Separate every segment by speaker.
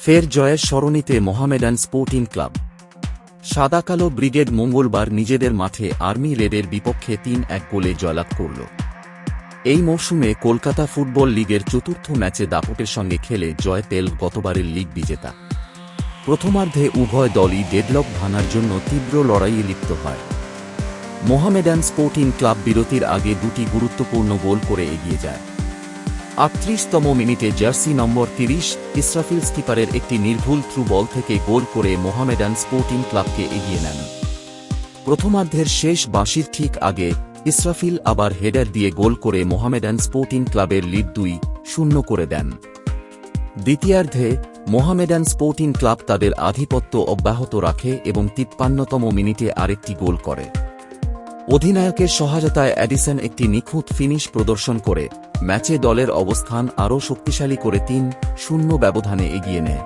Speaker 1: ফের জয়ের স্মরণীতে Mohammedan sporting club. সাদা কালো ব্রিগেড মঙ্গলবার নিজেদের মাঠে আর্মি রেডের বিপক্ষে তিন এক গোলে জয়লাভ করল। এই মৌসুমে কলকাতা ফুটবল লিগের চতুর্থ ম্যাচে দাপটের সঙ্গে খেলে জয় পেল গতবারের লিগ বিজেতা। প্রথমার্ধে উভয় দলই ডেডলক ভাঙার জন্য তীব্র লড়াইয়ে লিপ্ত হয়। মোহামেডান স্পোর্টিং ক্লাব বিরতির আগে দুটি গুরুত্বপূর্ণ গোল করে এগিয়ে যায়। আটত্রিশতম মিনিটে জার্সি নম্বর তিরিশ ইসরাফিল স্কিপারের একটি নির্ভুল থ্রু বল থেকে গোল করে মোহামেডান স্পোর্টিং ক্লাবকে এগিয়ে নেন। প্রথমার্ধের শেষ বাঁশির ঠিক আগে ইসরাফিল আবার হেডার দিয়ে গোল করে মোহামেডান স্পোর্টিং ক্লাবের লিড দুই শূন্য করে দেন। দ্বিতীয়ার্ধে মোহামেডান স্পোর্টিং ক্লাব তাদের আধিপত্য অব্যাহত রাখে এবং তিপ্পান্নতম মিনিটে আরেকটি গোল করে। অধিনায়কের সহায়তায় অ্যাডিসন একটি নিখুঁত ফিনিশ প্রদর্শন করে, ম্যাচে দলের অবস্থান আরও শক্তিশালী করে তিন শূন্য ব্যবধানে এগিয়ে নেয়।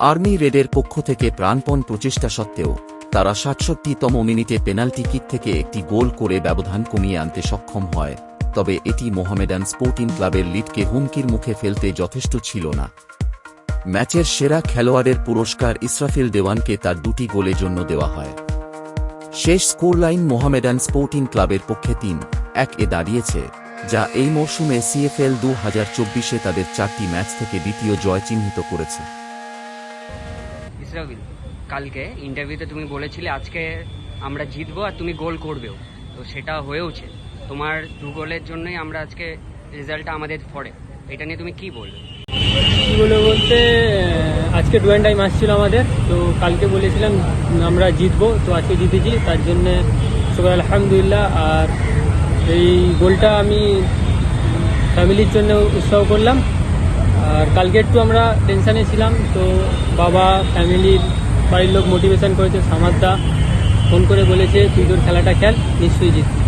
Speaker 1: আর্মি রেডের পক্ষ থেকে প্রাণপণ প্রচেষ্টা সত্ত্বেও, তারা সাতষট্টিতম মিনিটে পেনাল্টি কিক থেকে একটি গোল করে ব্যবধান কমিয়ে আনতে সক্ষম হয়, তবে এটি মোহামেডান স্পোর্টিং ক্লাবের লিডকে হুমকির মুখে ফেলতে যথেষ্ট ছিল না। ম্যাচের সেরা খেলোয়াড়ের পুরস্কার ইসরাফিল দেওয়ানকে তার দুটি গোলের জন্য দেওয়া হয়। শেষ স্কোরলাইন মোহামেডান স্পোর্টিং ক্লাবের পক্ষে তিন এক এ দাঁড়িয়েছে, যা এই মরশুমে সিএফএল দু হাজার চব্বিশে তাদের চারটি ম্যাচ থেকে দ্বিতীয় জয় চিহ্নিত করেছে।
Speaker 2: কালকে ইন্টারভিউতে তুমি বলেছিলে আজকে আমরা জিতবো আর তুমি গোল করবেও। তো সেটা হয়েওছে। তোমার দু গোলের জন্যই আমরা আজকে রেজাল্টটা আমাদের ফরে এটা নিয়ে তুমি কি বলবে?
Speaker 3: কী বলব বলতে আজকে ডু অ্যান্ড টাইম আমাদের, তো কালকে বলেছিলাম আমরা জিতবো, তো আজকে জিতেছি, তার জন্যে সবাই আলহামদুলিল্লাহ, আর এই গোলটা আমি ফ্যামিলির জন্য উৎসাহ করলাম। আর কালকে একটু আমরা টেনশানে ছিলাম, তো বাবা ফ্যামিলির বাড়ির লোক মোটিভেশন করেছে সামাদ্দা ফোন করে বলেছে, তুই তোর খেলাটা খেল, নিশ্চয়ই জিতবি।